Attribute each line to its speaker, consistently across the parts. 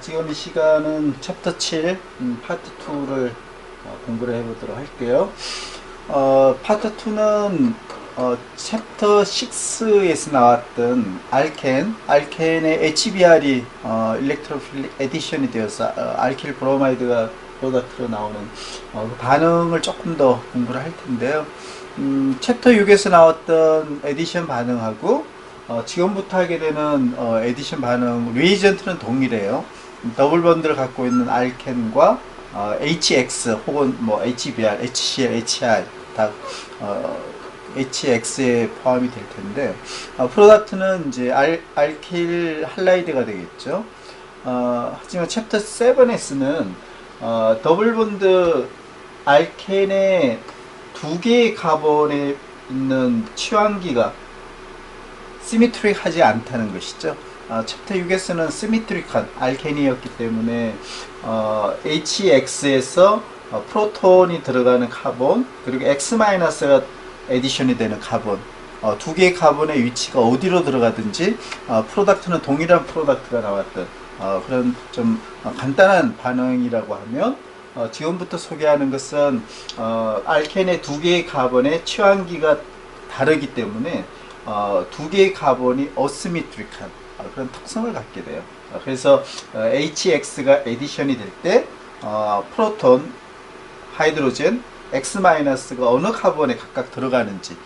Speaker 1: 지금 이 시간은 챕터 7 음, 파트 2를 어, 공부를 해보도록 할게요. 어, 파트 2는 어, 챕터 6에서 나왔던 알켄, 알켄의 HBR이 어, 일렉트로필릭 에디션이 되어서 어, 알킬 브로마이드가 프로덕트로 나오는 어, 그 반응을 조금 더 공부를 할 텐데요. 음, 챕터 6에서 나왔던 에디션 반응하고 어, 지금부터 하게 되는 어, 에디션 반응 리에이전트는 동일해요. 더블 번드를 갖고 있는 알켄과 어, HX 혹은 뭐 HBr, HCl, HI 다 어, HX에 포함이 될 텐데 어, 프로덕트는 이제 알, 알킬 할라이드가 되겠죠. 어, 하지만 챕터 7에서는 어, 더블 본드 알켄의 두 개의 카본에 있는 치환기가 시미트릭하지 않다는 것이죠. 어, 챕터 6에서는 시미트릭한 알케니였기 때문에 어, HX에서 어, 프로톤이 들어가는 카본 그리고 X-가 에디션이 되는 카본 어, 두 개의 카본의 위치가 어디로 들어가든지 어, 프로덕트는 동일한 프로덕트가 나왔던 어, 그런 좀 어, 간단한 반응이라고 하면 어, 지금부터 소개하는 것은 어, 알켄의 두 개의 카본의 치환기가 다르기 때문에 어, 두 개의 카본이 어스미트릭한 어, 그런 특성을 갖게 돼요. 어, 그래서 어, HX가 에디션이 될때 어, 프로톤, 하이드로젠, X-가 어느 카본에 각각 들어가는지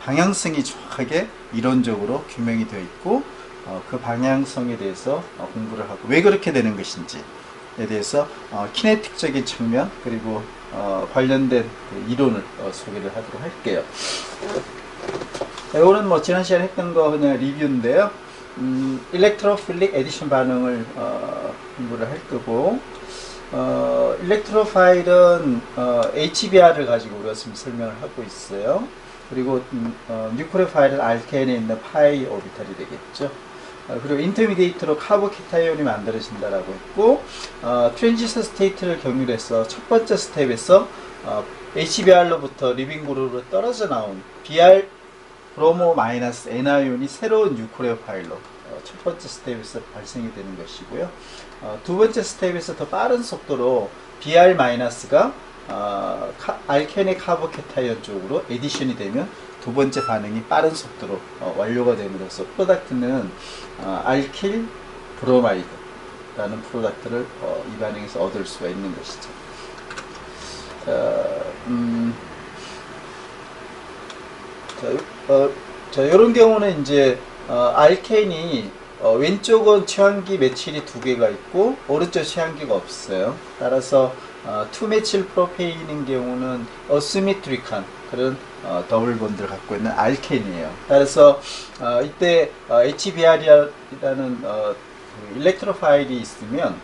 Speaker 1: 방향성이 정확하게 이론적으로 규명이 되어 있고 어, 그 방향성에 대해서 어, 공부를 하고 왜 그렇게 되는 것인지에 대해서 어, 키네틱적인 측면 그리고 어, 관련된 그 이론을 어, 소개를 하도록 할게요. 자, 이거는 뭐 지난 시간에 했던 거 그냥 리뷰인데요. 음, 일렉트로필릭 에디션 반응을 어, 공부를 할 거고 어, 일렉트로파일은 어, HBr을 가지고 우리가 지금 설명을 하고 있어요. 그리고 음, 어, 뉴크레파일은 알케인에 있는 파이 오비탈이 되겠죠. 어, 그리고 인터미디에이트로 카보키타이온이 만들어진다라고 했고 어, 트랜지스 스테이트를 경유해서 첫 번째 스텝에서 어, HBr로부터 리빙 그룹으로 떨어져 나온 Br 브로모 마이너스 N아이온이 새로운 뉴크레파일로 어, 첫 번째 스텝에서 발생이 되는 것이고요. 어, 두 번째 스텝에서 더 빠른 속도로 Br 마이너스가 어, 카- 알켄의 카보케타이온 쪽으로 에디션이 되면 두 번째 반응이 빠른 속도로 어, 완료가 됨으로써 프로덕트는 어, 알킬 브로마이드라는 프로덕트를 어, 이 반응에서 얻을 수가 있는 것이죠. 자, 음, 자, 어, 자, 이런 경우는 이제 어, 알켄이 어, 왼쪽은 치환기 메칠이 두 개가 있고 오른쪽 치환기가 없어요. 따라서 어, 투메칠 프로페인인 경우는 어스미트릭한 그런 어, 더블 본드를 갖고 있는 알켄이에요. 따라서 어, 이때 어, HBr이라는 어, 그 일렉트로 파일이 있으면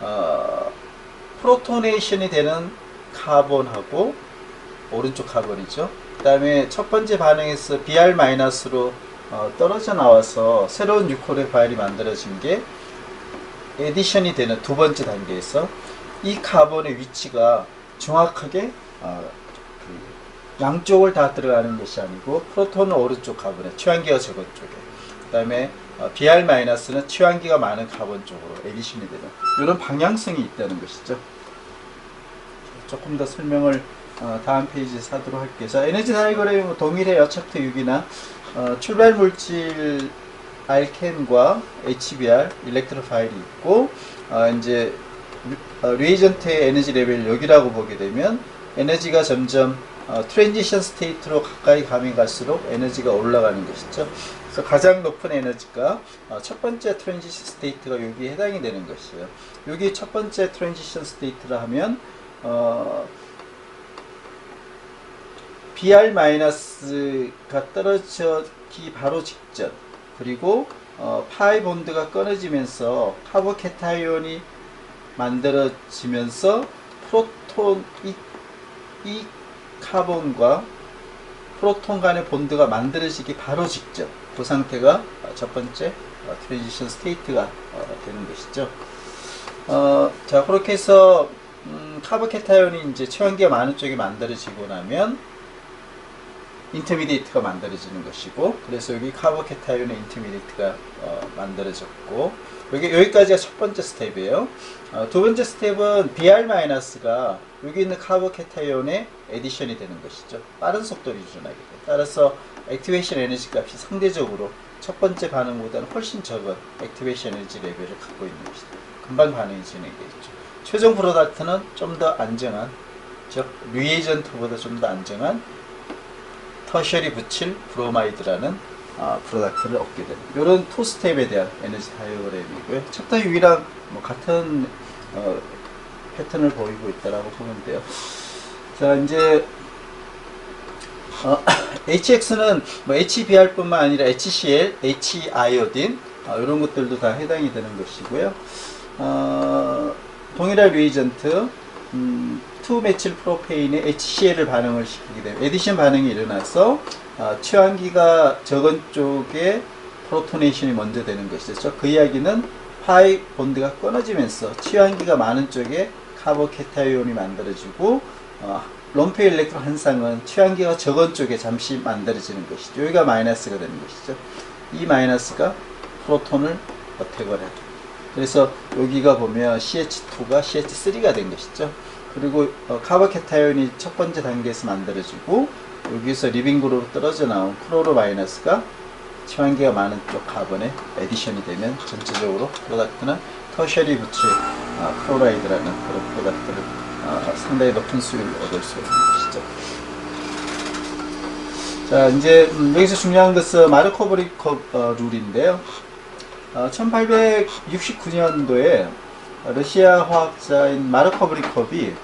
Speaker 1: 어, 프로토네이션이 되는 카본하고 오른쪽 카본이죠. 그 다음에 첫 번째 반응에서 Br-로 어, 떨어져 나와서 새로운 유콜의 파일이 만들어진 게 에디션이 되는 두 번째 단계에서 이 카본의 위치가 정확하게 어, 그 양쪽을 다 들어가는 것이 아니고 프로톤은 오른쪽 카본에 취환기가 저것 쪽에 그 다음에 어, Br-는 취환기가 많은 카본 쪽으로 에디션이 되는 이런 방향성이 있다는 것이죠. 조금 더 설명을 어, 다음 페이지에서 하도록 할게요. 자, 에너지 다이그램은 동일해요. 챕터 6이나 어, 출발 물질 알켄과 HBr 일렉트로 파일이 있고 어, 이제 어, 리에이전트의 에너지 레벨 여기라고 보게 되면 에너지가 점점 어, 트랜지션 스테이트로 가까이 가면 갈수록 에너지가 올라가는 것이죠. 그래서 가장 높은 에너지가 어, 첫 번째 트랜지션 스테이트가 여기에 해당이 되는 것이에요. 여기 첫 번째 트랜지션 스테이트라 하면 어, BR-가 떨어지기 바로 직전 그리고 어, 파이 본드가 끊어지면서 카보케타이온이 만들어지면서 프로톤 이, 이 카본과 프로톤 간의 본드가 만들어지기 바로 직전 그 상태가 어, 첫 번째 어, 트랜지션 스테이트가 어, 되는 것이죠. 어, 자 그렇게 해서 음, 카보케타이온이 이제 체온기가 많은 쪽에 만들어지고 나면 인터미디에이트가 만들어지는 것이고 그래서 여기 카보케타이온의 인터미디에이트가 어, 만들어졌고 여기 여기까지가 첫 번째 스텝이에요. 어, 두 번째 스텝은 Br-가 여기 있는 카보케타이온의 에디션이 되는 것이죠. 빠른 속도를 유전하게 돼. 따라서 액티베이션 에너지 값이 상대적으로 첫 번째 반응보다는 훨씬 적은 액티베이션 에너지 레벨을 갖고 있는 것이다. 금방 반응이 진행되겠죠. 최종 프로덕트는 좀 더 안정한, 즉 리에이전트보다 좀 더 안정한 터셔리 붙일 브로마이드라는 아, 프로덕트를 얻게 되는 이런 투 스텝에 대한 에너지 다이어그램이고요. 챕터 6이랑 뭐 같은 어, 패턴을 보이고 있다라고 보면 돼요. 자 이제 어, HX는 뭐 HBr뿐만 아니라 HCl, Hiodine 어, 이런 것들도 다 해당이 되는 것이고요. 어, 동일한 리에이전트 음, 2메칠 프로페인에 HCl을 반응을 시키게 되면 에디션 반응이 일어나서 어, 취환기가 적은 쪽에 프로토네이션이 먼저 되는 것이죠. 그 이야기는 파이 본드가 끊어지면서 취환기가 많은 쪽에 카보케타이온이 만들어지고 어, 롬페 일렉트로 한상은 취환기가 적은 쪽에 잠시 만들어지는 것이죠. 여기가 마이너스가 되는 것이죠. 이 마이너스가 프로톤을 어택을 해요. 그래서 여기가 보면 CH2가 CH3가 된 것이죠. 그리고 어, 카보케타이온이 첫 번째 단계에서 만들어지고 여기서 리빙그룹으로 떨어져 나온 클로로 마이너스가 치환기가 많은 쪽 카본에 에디션이 되면 전체적으로 프로덕트는 터셔리 부츠 어, 클로라이드라는 그런 프로덕트를 어, 상당히 높은 수율을 얻을 수 있는 것이죠. 자 이제 음, 여기서 중요한 것은 마르코브리컵 어, 룰인데요. 어, 1869년도에 러시아 화학자인 마르코 브리컵이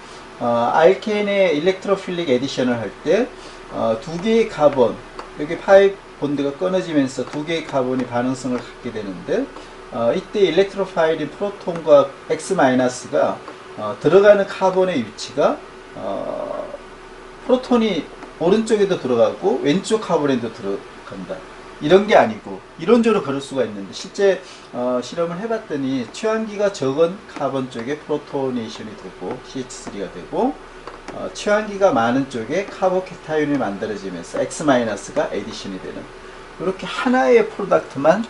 Speaker 1: 어, 알켄의 일렉트로필릭 에디션을 할때 어, 두 개의 카본 여기 파이 본드가 끊어지면서 두 개의 카본이 반응성을 갖게 되는데 어, 이때 일렉트로파일인 프로톤과 X-가 어, 들어가는 카본의 위치가 어, 프로톤이 오른쪽에도 들어가고 왼쪽 카본에도 들어간다. 이런 게 아니고 이론적으로 그럴 수가 있는데 실제 어, 실험을 해봤더니 취환기가 적은 카본 쪽에 프로토네이션이 되고 CH3가 되고 어, 취환기가 많은 쪽에 카보케타이온이 만들어지면서 X-가 에디션이 되는 이렇게 하나의 프로덕트만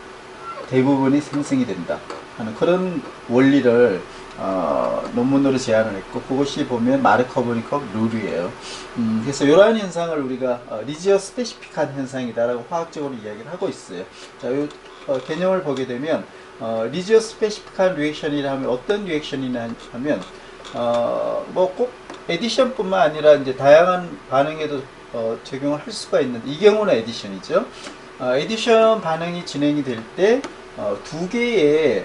Speaker 1: 대부분이 생성이 된다 하는 그런 원리를 어, 논문으로 제안을 했고 그것이 보면 마르코브니컵 룰이에요. 음, 그래서 이러한 현상을 우리가 어, 리지어 스페시픽한 현상이다라고 화학적으로 이야기를 하고 있어요. 자, 요 어, 개념을 보게 되면 어, 리지어 스페시픽한 리액션이라 하면 어떤 리액션이냐 하면 어, 뭐꼭 에디션뿐만 아니라 이제 다양한 반응에도 어, 적용을 할 수가 있는데 이 경우는 에디션이죠. 어, 에디션 반응이 진행이 될때 어, 두 개의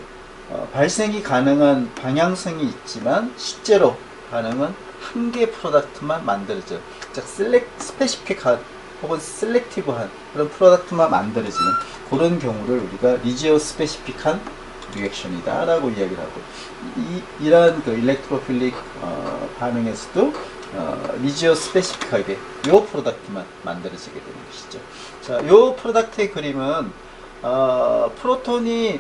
Speaker 1: 어, 발생이 가능한 방향성이 있지만 실제로 반응은 한 개의 프로덕트만 만들어져. 즉 셀렉 스페시픽한 혹은 셀렉티브한 그런 프로덕트만 만들어지는 그런 경우를 우리가 리지오 스페시픽한 리액션이다라고 이야기를 하고 이, 이러한 그 일렉트로필릭 어, 반응에서도 어, 리지오 스페시픽하게 요 프로덕트만 만들어지게 되는 것이죠. 자, 요 프로덕트의 그림은 어, 프로톤이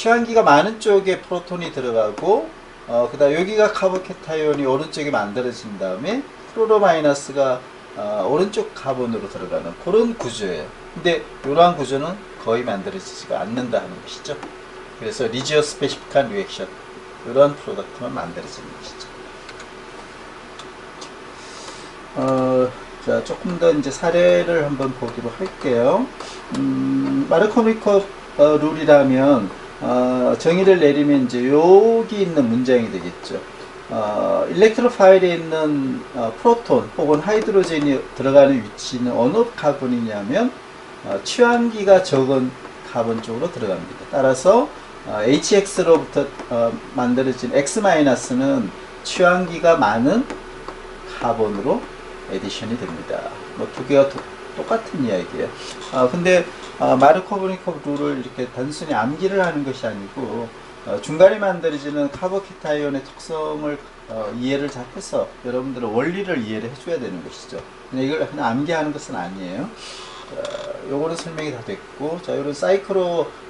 Speaker 1: 취환기가 많은 쪽에 프로톤이 들어가고 어, 그 다음 여기가 카보케타이온이 오른쪽에 만들어진 다음에 프로로 마이너스가 어, 오른쪽 카본으로 들어가는 그런 구조예요. 근데 이러한 구조는 거의 만들어지지가 않는다 하는 것이죠. 그래서 리지오 스페시픽한 리액션 이러한 프로덕트만 만들어지는 것이죠. 어, 자 조금 더 이제 사례를 한번 보도록 할게요. 음, 마르코니컵 어, 룰이라면 어, 정의를 내리면 이제 여기 있는 문장이 되겠죠. 어, 일렉트로 파일에 있는 어, 프로톤 혹은 하이드로젠이 들어가는 위치는 어느 카본이냐면 어, 취환기가 적은 카본 쪽으로 들어갑니다. 따라서 어, HX로부터 어, 만들어진 X-는 취환기가 많은 카본으로 에디션이 됩니다. 뭐 두 개가 도- 똑같은 이야기예요. 아 근데 어, 마르코브니컵 룰을 이렇게 단순히 암기를 하는 것이 아니고 어, 중간에 만들어지는 카보키타이온의 특성을 어, 이해를 잘 해서 여러분들은 원리를 이해를 해줘야 되는 것이죠. 그냥 이걸 그냥 암기하는 것은 아니에요. 자, 요거는 설명이 다 됐고, 자, 요런 사이클로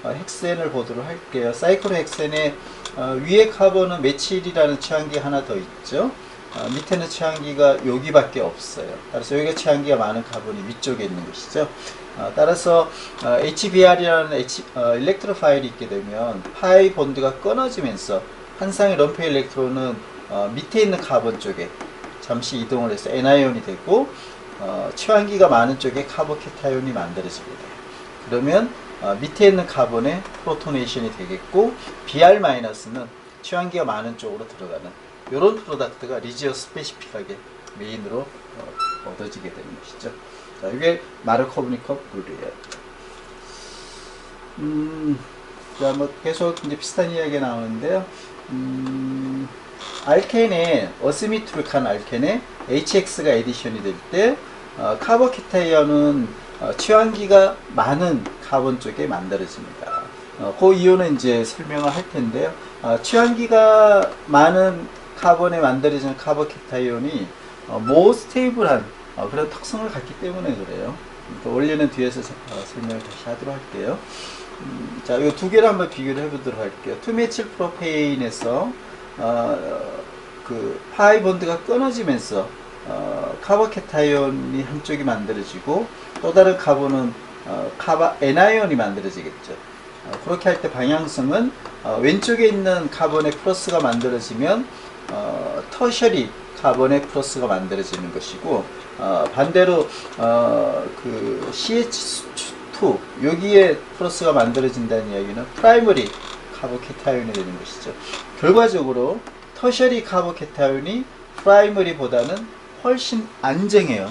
Speaker 1: 어, 헥센을 보도록 할게요. 사이클로 헥센의 어, 위에 카본은 메칠이라는 취환기 하나 더 있죠. 어, 밑에는 취향기가 여기밖에 없어요. 따라서 여기가 취향기가 많은 카본이 위쪽에 있는 것이죠. 어, 따라서 어, HBr이라는 H, 어, 일렉트로 파일이 있게 되면 파이 본드가 끊어지면서 한 쌍의 럼프 일렉트론은 어, 밑에 있는 카본 쪽에 잠시 이동을 해서 애나이온이 되고 어, 취향기가 많은 쪽에 카보케타이온이 만들어집니다. 그러면 어, 밑에 있는 카본에 프로토네이션이 되겠고 Br-는 취향기가 많은 쪽으로 들어가는 이런 프로덕트가 리지어 스페시픽하게 메인으로 어, 얻어지게 되는 것이죠. 자, 이게 마르코브니컵 룰이에요. 음, 자, 뭐 계속 이제 비슷한 이야기가 나오는데요. 음, 알켄에 어스미트릭한 알켄에 HX가 에디션이 될때 어, 카보케타이언은 어, 취환기가 많은 카본 쪽에 만들어집니다. 어, 그 이유는 이제 설명을 할 텐데요. 어, 취환기가 많은 카본에 만들어지는 카보케타이온이 어, 모스테이블한 어, 그런 특성을 갖기 때문에 그래요. 그 원리는 뒤에서 세- 어, 설명을 다시 하도록 할게요. 음, 자, 이 두 개를 한번 비교를 해보도록 할게요. 투메칠 프로페인에서 어, 그 파이 본드가 끊어지면서 어, 카보케타이온이 한쪽이 만들어지고 또 다른 카본은 어, 카바 에나이온이 만들어지겠죠. 어, 그렇게 할 때 방향성은 어, 왼쪽에 있는 카본의 플러스가 만들어지면 어, 터셔리 카본의 플러스가 만들어지는 것이고 어, 반대로 어, 그 CH2 여기에 플러스가 만들어진다는 이야기는 프라이머리 카보케타이온이 되는 것이죠. 결과적으로 터셔리 카보케타이온이 프라이머리보다는 훨씬 안정해요.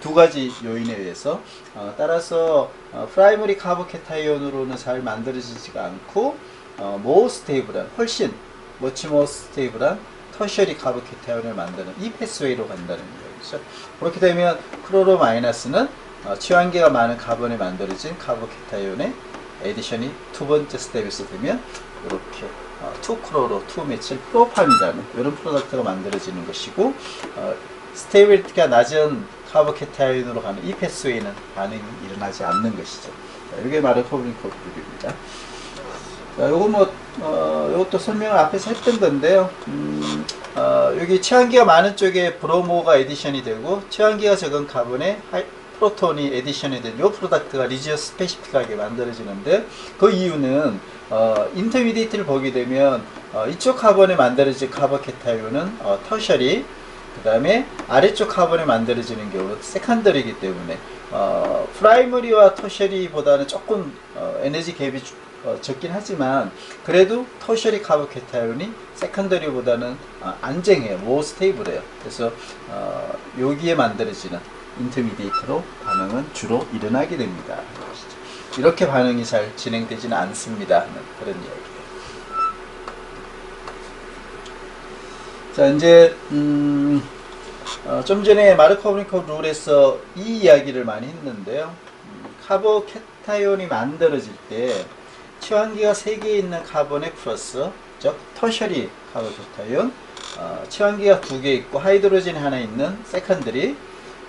Speaker 1: 두 가지 요인에 의해서 어, 따라서 어, 프라이머리 카보케타이온으로는 잘 만들어지지가 않고 어, 모어 스테이블한 훨씬 머치 모어 스테이블한 터셔리 카보케타이온을 만드는 이 패스웨이로 간다는 거죠. 그렇게 되면 크로로 마이너스는 어, 취환계가 많은 카본에 만들어진 카보케타이온의 에디션이 두 번째 스텝에서 되면 이렇게 어, 2크로로 2메칠 프로팜이라는 이런 프로덕트가 만들어지는 것이고 어, 스테이빌리티가 낮은 카보케타이온으로 가는 이 패스웨이는 반응이 일어나지 않는 것이죠. 자, 이게 마르코브니코 룰입니다. 자, 요거 뭐, 어, 요것도 설명을 앞에서 했던 건데요. 음, 어, 여기 취향기가 많은 쪽에 브로모가 에디션이 되고, 취향기가 적은 카본에 하이- 프로톤이 에디션이 된 요 프로덕트가 리지어 스페시픽하게 만들어지는데, 그 이유는, 어, 인터미디에이트를 보게 되면, 어, 이쪽 카본에 만들어진 카보케타이온은, 어, 터셔리, 그 다음에 아래쪽 카본에 만들어지는 경우는 세컨더리이기 때문에 어, 프라이머리와 터셔리보다는 조금 어, 에너지 갭이 주- 어, 적긴 하지만 그래도 터셔리 카보케타이온이 세컨더리보다는 어, 안정해요. 모 스테이블해요. 그래서 어, 여기에 만들어지는 인터미디에이트로 반응은 주로 일어나게 됩니다. 이렇게 반응이 잘 진행되지는 않습니다. 하는 그런 이야기예요. 자 이제 음, 어, 좀 전에 마르코브니코 룰에서 이 이야기를 많이 했는데요. 음, 카보케타이온이 만들어질 때 치환기가 3개 있는 카본의 플러스 즉 터셔리 카보케타이온 어, 치환기가 2개 있고 하이드로젠이 하나 있는 세컨드리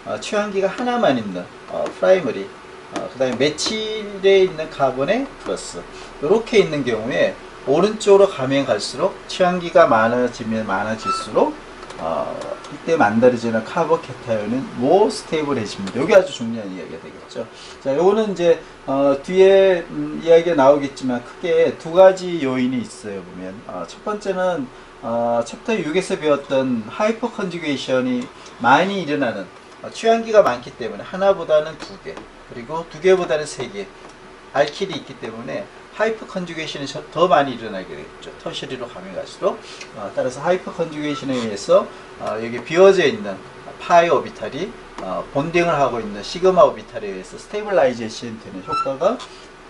Speaker 1: 어, 치환기가 하나만 있는 어, 프라이머리 어, 그 다음에 메칠에 있는 카본의 플러스. 이렇게 있는 경우에 오른쪽으로 가면 갈수록 취향기가 많아지면 많아질수록 어, 이때 만들어지는 카보케타이온은 모 스테이블해집니다. 이게 아주 중요한 이야기가 되겠죠. 자, 요거는 이제 어, 뒤에 음, 이야기가 나오겠지만 크게 두 가지 요인이 있어요. 보면 어, 첫 번째는 어, 챕터 6에서 배웠던 하이퍼 컨주게이션이 많이 일어나는 어, 취향기가 많기 때문에 하나보다는 두 개, 그리고 두 개보다는 세 개, 알킬이 있기 때문에 하이퍼 컨주게이션이 저- 더 많이 일어나게 되겠죠. 터시리로 가면 갈수록. 어, 따라서 하이퍼 컨주게이션에 의해서 어, 여기 비워져 있는 파이 오비탈이 어, 본딩을 하고 있는 시그마 오비탈에 의해서 스테이블라이제이션 되는 효과가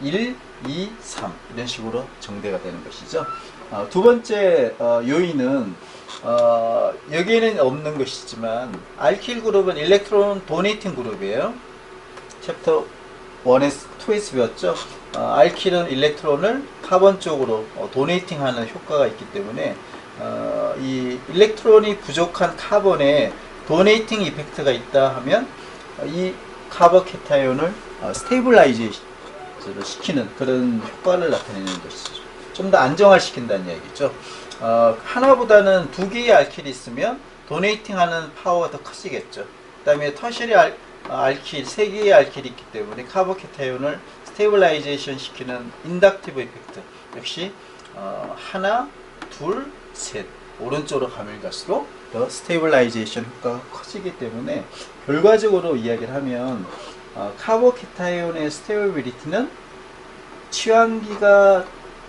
Speaker 1: 1, 2, 3 이런 식으로 정대가 되는 것이죠. 어, 두 번째 어, 요인은 어, 여기에는 없는 것이지만 알킬 그룹은 일렉트론 도네이팅 그룹이에요. 챕터 1에서 2에서 배웠죠. 어, 알킬은 일렉트론을 카본 쪽으로 어, 도네이팅 하는 효과가 있기 때문에 어, 이 일렉트론이 부족한 카본에 도네이팅 이펙트가 있다 하면 어, 이 카보케타이온을 어, 스테이블라이제이션을 시키는 그런 효과를 나타내는 것이죠. 좀 더 안정화시킨다는 얘기죠. 어, 하나보다는 두 개의 알킬이 있으면 도네이팅 하는 파워가 더 커지겠죠. 그 다음에 터셔리 알, 어, 알킬, 세 개의 알킬이 있기 때문에 카보케타이온을 스테이블라이제이션 시키는 인덕티브 이펙트. 역시, 어, 하나, 둘, 셋. 오른쪽으로 가면 갈수록 더 스테이블라이제이션 효과가 커지기 때문에 결과적으로 이야기를 하면 어, 카보케타이온의 스테이블리티는 취향기가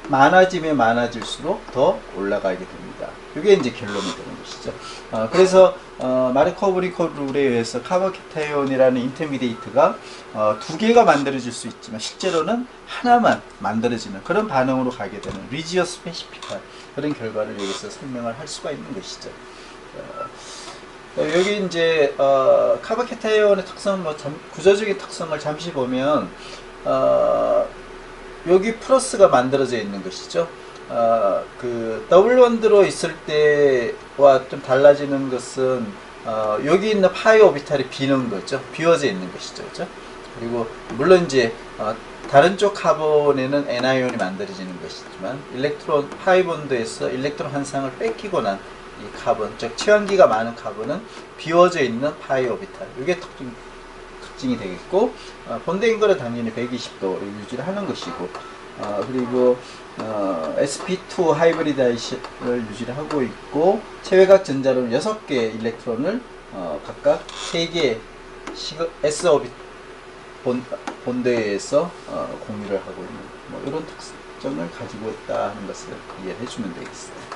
Speaker 1: 많아지면 많아질수록 더 올라가게 됩니다. 이게 이제 결론이 되는 것이죠. 어, 그래서 어, 마르코브리코 룰에 의해서 카보케타이온이라는 인터미디에이트가 어, 두 개가 만들어질 수 있지만 실제로는 하나만 만들어지는 그런 반응으로 가게 되는 리지어 스 페시픽한 그런 결과를 여기서 설명을 할 수가 있는 것이죠. 어, 여기 이제 어, 카보케타이온의 특성, 뭐 점- 구조적인 특성을 잠시 보면 어, 여기 플러스가 만들어져 있는 것이죠. 어, 그 더블 원드로 있을 때와 좀 달라지는 것은 어, 여기 있는 파이 오비탈이 비는 거죠. 비워져 있는 것이죠. 그죠? 그리고 물론 이제 어, 다른 쪽 카본에는 N아이온이 만들어지는 것이지만 일렉트론 파이 본드에서 일렉트론 한 쌍을 뺏기고 난 이 카본, 즉 치환기가 많은 카본은 비워져 있는 파이 오비탈. 이게 특징, 특징이 되겠고 어, 본대인 거는 당연히 120도 유지를 하는 것이고 어, 그리고 어, SP2 하이브리다이션을 유지를 하고 있고 체외각 전자로는 6개의 일렉트론을 어, 각각 3개의 S 오비 본, 본대에서 어, 공유를 하고 있는 뭐 이런 특성을 가지고 있다 하는 것을 이해해 주면 되겠습니다.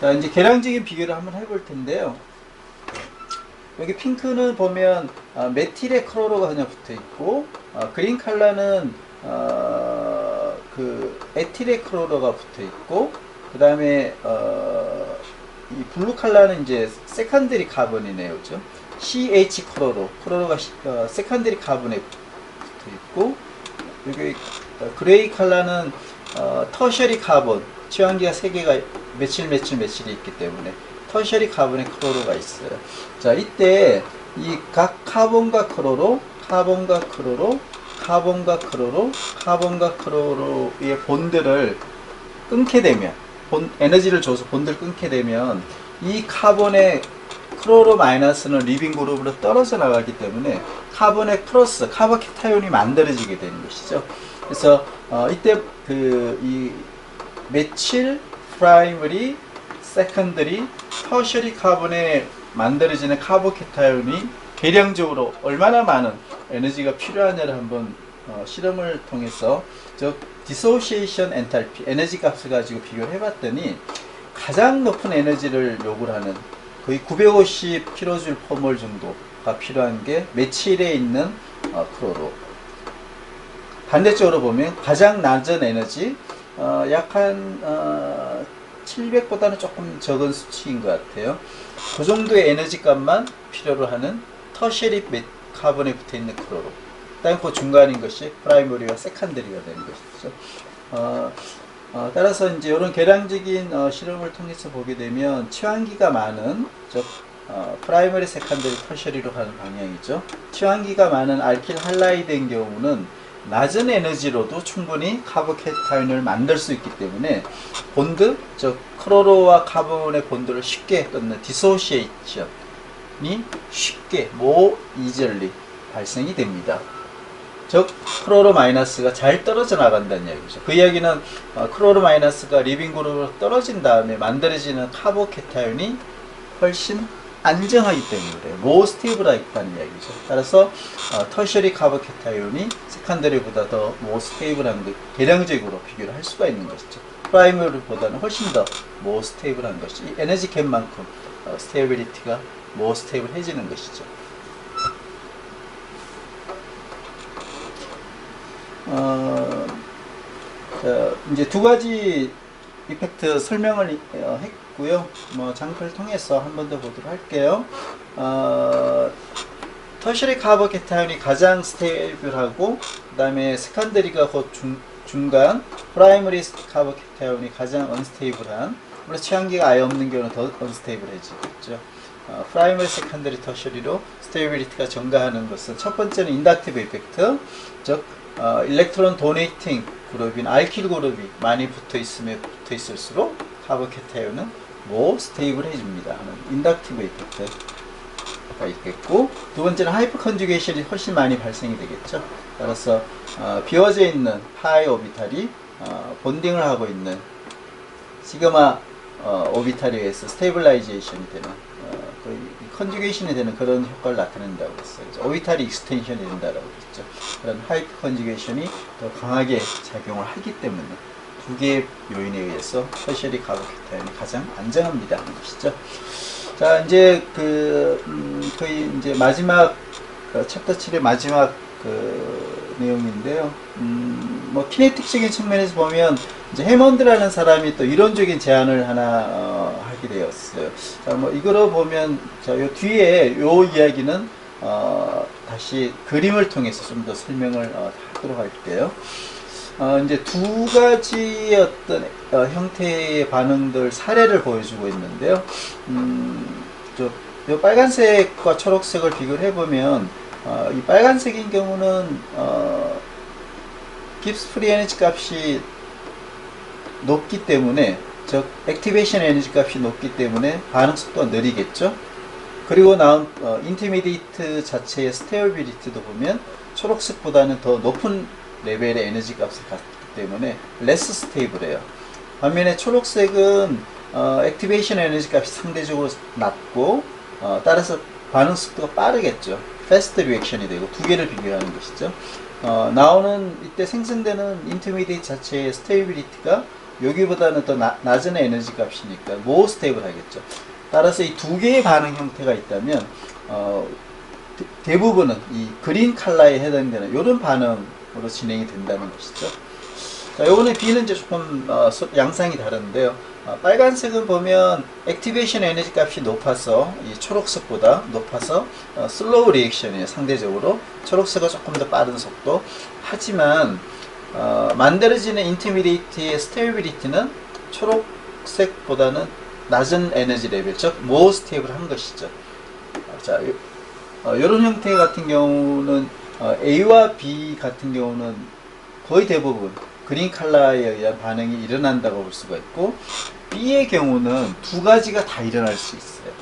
Speaker 1: 자 이제 계량적인 비교를 한번 해볼 텐데요. 여기 핑크는 보면 어, 메틸의 크로로가 그냥 붙어 있고 어, 그린 컬러는 어, 그 에틸의 크로로가 붙어 있고 그 다음에 어, 이 블루 컬러는 이제 세컨드리 카본이네요, 그죠? CH 크로로, 크로로가 시- 어, 세컨드리 카본에 붙어 있고 여기 어, 그레이 컬러는 어, 터셔리 카본, 치환기가 세 개가 며칠 며칠 며칠이 있기 때문에 터셔리 카본의 크로로가 있어요. 자, 이때 이 각 카본과 크로로, 카본과 크로로, 카본과 크로로, 카본과 크로로의 본드를 끊게 되면, 본, 에너지를 줘서 본드를 끊게 되면, 이 카본의 크로로 마이너스는 리빙 그룹으로 떨어져 나가기 때문에 카본의 플러스, 카보케타이온이 만들어지게 되는 것이죠. 그래서, 어, 이때 그, 이, 메칠, 프라이머리, 세컨더리, 터셔리 카본에 만들어지는 카보케타이온이 계량적으로 얼마나 많은 에너지가 필요하냐를 한번 어, 실험을 통해서 저 디소시에이션 엔탈피 에너지 값을 가지고 비교를 해봤더니 가장 높은 에너지를 요구를 하는 거의 950kJ 폴몰 정도가 필요한 게 메칠에 있는 어, 크로로 반대쪽으로 보면 가장 낮은 에너지 어, 약한 어, 700보다는 조금 적은 수치인 것 같아요. 그 정도의 에너지 값만 필요로 하는 터셔리 메- 카본에 붙어 있는 크로로. 그다음 그 중간인 것이 프라이머리와 세컨더리가 되는 것이죠. 어, 어, 따라서 이제 이런 계량적인 어, 실험을 통해서 보게 되면 치환기가 많은 즉 어, 프라이머리, 세컨더리, 터셔리로 가는 방향이죠. 치환기가 많은 알킬 할라이드인 경우는 낮은 에너지로도 충분히 카보케타인을 만들 수 있기 때문에 본드, 즉 크로로와 카본의 본드를 쉽게 끊는 디소시에이션이 쉽게 모 이절리 발생이 됩니다. 즉 크로로 마이너스가 잘 떨어져 나간다는 이야기죠. 그 이야기는 어, 크로로 마이너스가 리빙 그룹으로 떨어진 다음에 만들어지는 카보케타인이 훨씬 안정하기 때문에. 모 스테이블하다는 이야기죠. 따라서 어, 터셔리 카보케타이온이 세컨더리보다 더 모 스테이블한 것, 계량적으로 비교를 할 수가 있는 것이죠. 프라이머리보다는 훨씬 더 모 스테이블한 것이 이 에너지 갭만큼 어, 스테이빌리티가 모 스테이블해지는 것이죠. 어, 자, 이제 두 가지 이펙트 설명을 어, 했고요. 뭐 장표를 통해서 한 번 더 보도록 할게요. 어, 터셔리 카보케타인이 가장 스테이블하고 그 다음에 세컨더리가 곧 중, 중간 프라이머리 카보케타인이 가장 언스테이블한 물론 취향기가 아예 없는 경우는 더 언스테이블해지겠죠. 어, 프라이머리 세컨더리 터셔리로 스테이빌리티가 증가하는 것은 첫 번째는 인덕티브 이펙트 즉 어, 일렉트론 도네이팅 그룹인 알킬 그룹이 많이 붙어 있으면 붙어 있을수록 카보케타이온은 뭐 스테이블 해줍니다 하는 인덕티브 이펙트가 있겠고 두 번째는 하이퍼 컨주게이션이 훨씬 많이 발생이 되겠죠. 따라서 어, 비워져 있는 파이 오비탈이 어, 본딩을 하고 있는 시그마 어, 오비탈에 의해서 스테이블라이제이션이 되는 컨주게이션이 되는 그런 효과를 나타낸다고 했어요. 오비탈이 익스텐션이 된다고 했죠. 그런 하이퍼 컨주게이션이 더 강하게 작용을 하기 때문에 두 개의 요인에 의해서 터셔리 가보키타임이 가장 안전합니다 것이죠. 자 이제 그 음, 거의 이제 마지막 어, 챕터 7의 마지막 그 내용인데요. 음, 뭐 키네틱적인 측면에서 보면 이제 해먼드라는 사람이 또 이론적인 제안을 하나 어, 하게 되었어요. 자, 뭐 이거로 보면 자 요 뒤에 요 이야기는 어, 다시 그림을 통해서 좀 더 설명을 어, 하도록 할게요. 어, 이제 두 가지 어떤 어, 형태의 반응들 사례를 보여주고 있는데요. 음, 저, 요 빨간색과 초록색을 비교를 해보면 어, 이 빨간색인 경우는 어, 깁스 프리 에너지 값이 높기 때문에 즉 액티베이션 에너지 값이 높기 때문에 반응 속도가 느리겠죠. 그리고 나온 어, 인터미디이트 자체의 스테어빌리티도 보면 초록색보다는 더 높은 레벨의 에너지 값을 갖기 때문에 레스 스테이블해요. 반면에 초록색은 어, 액티베이션 에너지 값이 상대적으로 낮고 어, 따라서 반응 속도가 빠르겠죠. 패스트 리액션이 되고 두 개를 비교하는 것이죠. 어, 나오는 이때 생성되는 인터미디에이트 자체의 스테이빌리티가 여기보다는 더 나- 낮은 에너지 값이니까 모 스테이블 하겠죠. 따라서 이 두 개의 반응 형태가 있다면 어, 대- 대부분은 이 그린 칼라에 해당되는 이런 반응으로 진행이 된다는 것이죠. 자, 요번에 B는 이제 조금 어, 소- 양상이 다른데요. 어, 빨간색은 보면 액티베이션 에너지 값이 높아서 이 초록색보다 높아서 어, 슬로우 리액션이에요. 상대적으로 초록색은 조금 더 빠른 속도. 하지만 어, 만들어지는 인터미디에이트의 스테이빌리티는 초록색보다는 낮은 에너지 레벨, 즉 모어 스테이블한 것이죠. 어, 자, 요, 어, 이런 형태 같은 경우는 어, A와 B 같은 경우는 거의 대부분 그린 칼라에 의한 반응이 일어난다고 볼 수가 있고 B의 경우는 두 가지가 다 일어날 수 있어요.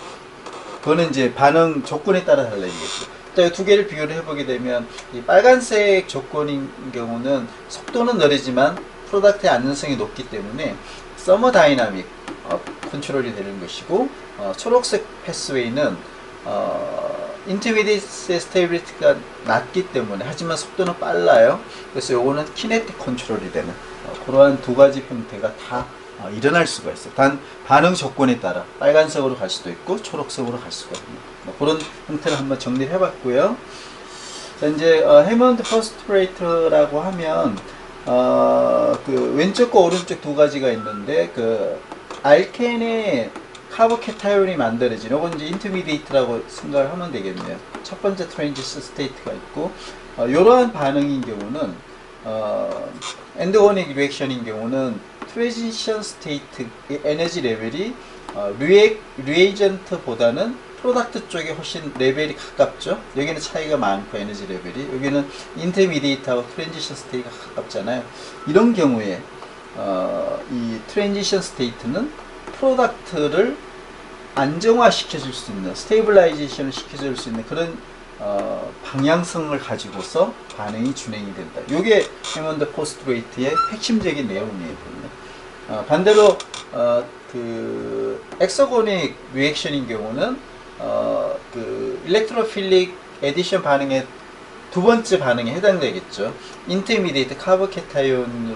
Speaker 1: 그거는 이제 반응 조건에 따라 달라지겠죠. 두 개를 비교를 해보게 되면 이 빨간색 조건인 경우는 속도는 느리지만 프로덕트의 안전성이 높기 때문에 서머 다이나믹 어, 컨트롤이 되는 것이고 어, 초록색 패스웨이는 어, 인터미디스의 스테이빌리티가 낮기 때문에 하지만 속도는 빨라요. 그래서 요거는 키네틱 컨트롤이 되는 어, 그러한 두 가지 형태가 다 어, 일어날 수가 있어요. 단 반응 조건에 따라 빨간색으로 갈 수도 있고 초록색으로 갈 수가 있는 뭐 그런 형태를 한번 정리를 해봤고요. 자, 이제 어, 해먼드 퍼스트레이트라고 하면 어, 그 왼쪽과 오른쪽 두 가지가 있는데 그 알켄의 카보케타이온이 만들어진 이건 이제 인터미디에이트라고 생각을 하면 되겠네요. 첫 번째 트랜지션 스테이트가 있고 어, 이러한 반응인 경우는 어, 엔드고닉 리액션인 경우는 트랜지션 스테이트 에너지 레벨이 어, 리액, 리에이전트보다는 프로덕트 쪽에 훨씬 레벨이 가깝죠. 여기는 차이가 많고 에너지 레벨이 여기는 인터미디에이트하고 트랜지션 스테이트가 가깝잖아요. 이런 경우에 어, 이 트랜지션 스테이트는 프로덕트를 안정화시켜 줄 수 있는 스테이블라이제이션을 시켜줄 수 있는 그런 어, 방향성을 가지고서 반응이 진행이 된다. 이게 해먼드 포스트레이트의 핵심적인 내용이에요. 어, 반대로 어, 그 엑서고닉 리액션인 경우는 어, 그 일렉트로필릭 에디션 반응의 두 번째 반응에 해당되겠죠. 인터미디에이트 카보케타이온이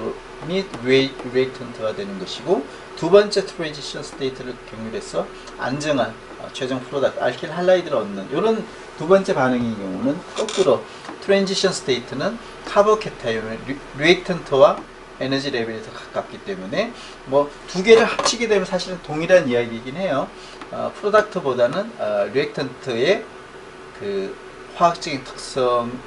Speaker 1: 리액턴트가 되는 것이고 두 번째 트랜지션 스테이트를 경유해서 안정한 어, 최종 프로덕트 알킬 할라이드를 얻는 이런 두 번째 반응인 경우는 거꾸로 트랜지션 스테이트는 카보케타이온의 리액턴트와 에너지 레벨이 더 가깝기 때문에 뭐 두 개를 합치게 되면 사실은 동일한 이야기이긴 해요. 어, 프로덕트보다는 어, 리액턴트의 그 화학적인 특성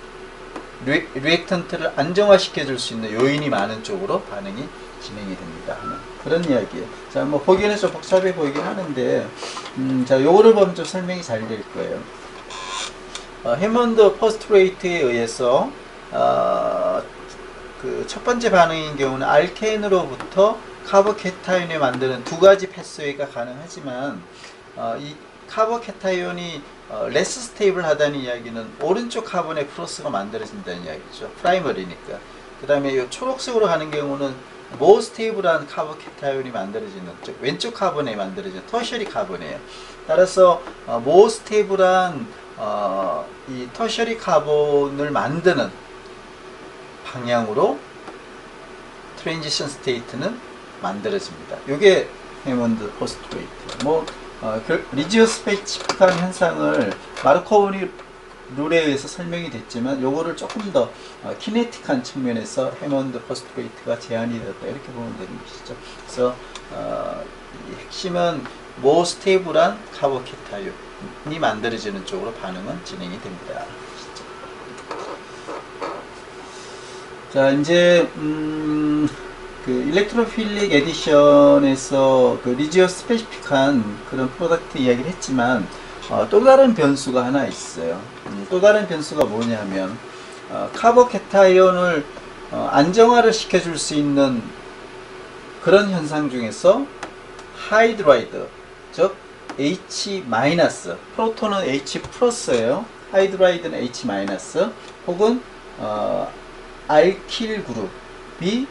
Speaker 1: 리, 리액턴트를 안정화시켜 줄 수 있는 요인이 많은 쪽으로 반응이 진행이 됩니다 그런 이야기예요. 자, 뭐 보기에는 좀 복잡해 보이긴 하는데, 음, 자, 요거를 보면 좀 설명이 잘 될 거예요. 어, 해먼드 퍼스트레이트에 의해서 어, 그 첫 번째 반응인 경우는 알케인으로부터 카보캐타이온에 만드는 두 가지 패스웨이가 가능하지만 어, 이 카보캐타이온이 어, 레스 스테이블 하다는 이야기는 오른쪽 카본의 프로스가 만들어진다는 이야기죠. 프라이머리니까. 그 다음에 이 초록색으로 가는 경우는 모 스테이블한 카보캐타이온이 만들어지는 즉 왼쪽 카본에 만들어지는 터셔리 카본이에요. 따라서 어, 모 스테이블한 어, 이 터셔리 카본을 만드는 방향으로 트랜지션 스테이트는 만들어집니다. 이게 해먼드 포스트웨이트. 뭐 어, 그 리지오 스페이시픽한 현상을 마르코브 니 룰에 의해서 설명이 됐지만 요거를 조금 더 어, 키네틱한 측면에서 해먼드 포스트웨이트가 제한이 되었다 이렇게 보면 되는 것이죠. 그래서 어, 이 핵심은 모 스테이블한 카보케타이온이 만들어지는 쪽으로 반응은 진행이 됩니다. 자 이제 음, 그 일렉트로필릭 에디션에서 그 리지오 스페시픽한 그런 프로덕트 이야기를 했지만 어, 또 다른 변수가 하나 있어요. 음, 또 다른 변수가 뭐냐면 어, 카보케타이온을 어, 안정화를 시켜줄 수 있는 그런 현상 중에서 하이드라이드 즉 H 프로톤은 H 플러스예요. 하이드라이드는 H 혹은 어, 알킬 그룹이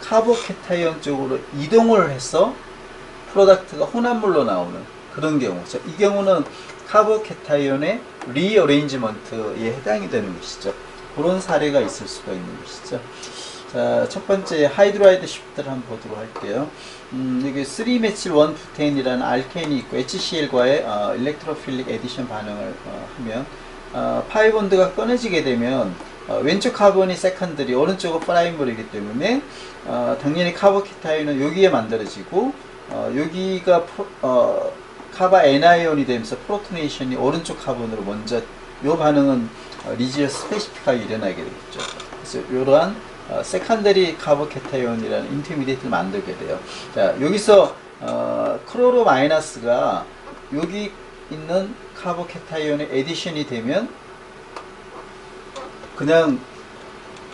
Speaker 1: 카보케타이온 쪽으로 이동을 해서 프로덕트가 혼합물로 나오는 그런 경우. 자, 이 경우는 카보케타이온의 리어레인지먼트에 해당이 되는 것이죠. 그런 사례가 있을 수가 있는 것이죠. 자, 첫 번째 하이드라이드 시프트를 한번 보도록 할게요. 음, 여기 3메칠 1 부테인이라는 알케인이 있고 HCl과의 어, 일렉트로필릭 에디션 반응을 어, 하면 어, 파이 본드가 꺼내지게 되면 어, 왼쪽 카본이 세컨드리, 오른쪽은 프라이머리이기 때문에 어, 당연히 카보키타인은 여기에 만들어지고 어, 여기가 프로, 어, 카바 에나이온이 되면서 프로토네이션이 오른쪽 카본으로 먼저 요 반응은 어, 리지어 스페시픽하게 일어나게 되겠죠. 그래서 이러한 어, 세컨더리 카보케타이온이라는 인터미디에이트를 만들게 돼요. 자 여기서 어, 크로로 마이너스가 여기 있는 카보케타이온의 에디션이 되면 그냥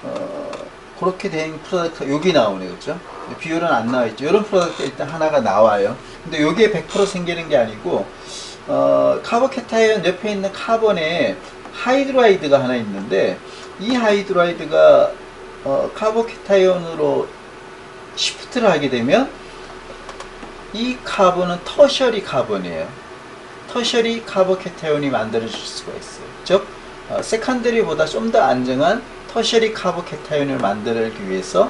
Speaker 1: 어, 그렇게 된 프로덕트가 여기 나오네 그죠 비율은 안 나와 있죠. 이런 프로덕트 일단 하나가 나와요. 근데 여기에 100% 생기는 게 아니고 어, 카보케타이온 옆에 있는 카본에 하이드라이드가 하나 있는데 이 하이드라이드가 어, 카보케타이온으로 시프트를 하게 되면 이 카본은 터셔리 카본이에요. 터셔리 카보케타이온이 만들어질 수가 있어요. 즉 어, 세컨더리보다 좀 더 안정한 터셔리 카보케타이온을 만들기 위해서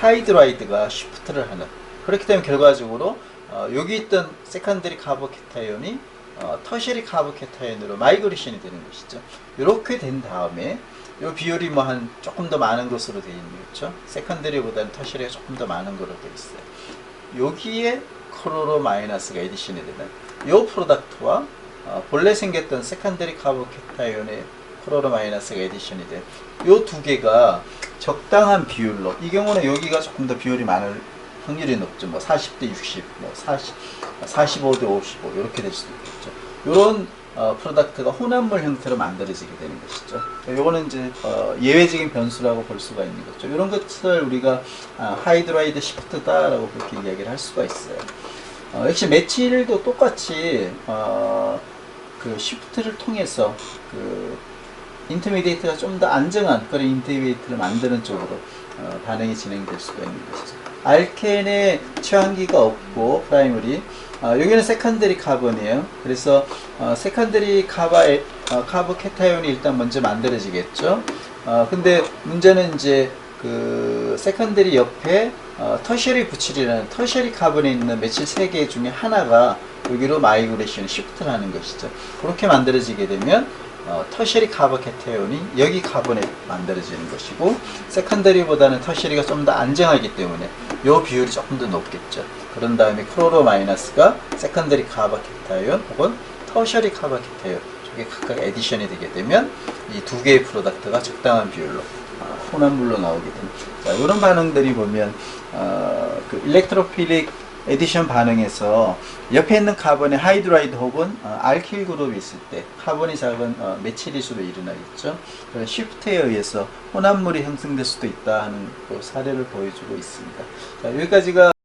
Speaker 1: 하이드라이드가 시프트를 하는 그렇기 때문에 결과적으로 어, 여기 있던 세컨더리 카보케타이온이 어, 터셔리 카보케타이온으로 마이그레이션이 되는 것이죠. 이렇게 된 다음에 이 비율이 뭐 한 조금 더 많은 것으로 되어 있는 거죠. 세컨더리보다는 터셔리가 조금 더 많은 거로 되어 있어요. 여기에 크로로 마이너스가 에디션이 되는 이 프로덕트와 어, 본래 생겼던 세컨더리 카보케타이온의 크로로 마이너스가 에디션이 된이두 개가 적당한 비율로 이 경우는 여기가 조금 더 비율이 많을 확률이 높죠. 뭐 40대 60, 뭐 40, 45대 55 이렇게 될 수도 있겠죠. 이런 어, 프로덕트가 혼합물 형태로 만들어지게 되는 것이죠. 요거는 이제 어, 예외적인 변수라고 볼 수가 있는 거죠. 이런 것을 우리가 아, 하이드라이드 시프트다라고 그렇게 이야기를 할 수가 있어요. 어, 역시 매치일도 똑같이 어, 그 시프트를 통해서 그 인터미디에이트가 좀 더 안정한 그런 인터미디에이트를 만드는 쪽으로 어, 반응이 진행될 수가 있는 것이죠. 알켄의 최한기가 없고 프라이머리 어, 여기는 세컨더리 카본이에요. 그래서 어, 세컨더리 카바에 어, 카보케타이온이 일단 먼저 만들어지겠죠. 어, 근데 문제는 이제 그 세컨더리 옆에 어, 터셔리 부칠이라는 터셔리 카본에 있는 메칠 3개 중에 하나가 여기로 마이그레이션 시프트를 하는 것이죠. 그렇게 만들어지게 되면 어, 터셔리 카보케타이온이 여기 카본에 만들어지는 것이고 세컨더리보다는 터셔리가 좀 더 안정하기 때문에 요 비율이 조금 더 높겠죠. 그런 다음에 크로로 마이너스가 세컨더리 카보케타이온 혹은 터셔리 카보케타이온 쪽에 각각 에디션이 되게 되면 이 두 개의 프로덕트가 적당한 비율로 어, 혼합물로 나오게 됩니다. 자, 이런 반응들이 보면 어, 그 일렉트로필릭 에디션 반응에서 옆에 있는 카본에 하이드라이드 혹은 어, 알킬 그룹이 있을 때 카본이 작은 어, 메칠리수로 일어나겠죠. 그래서 쉬프트에 의해서 혼합물이 형성될 수도 있다 하는 그 사례를 보여주고 있습니다. 자, 여기까지가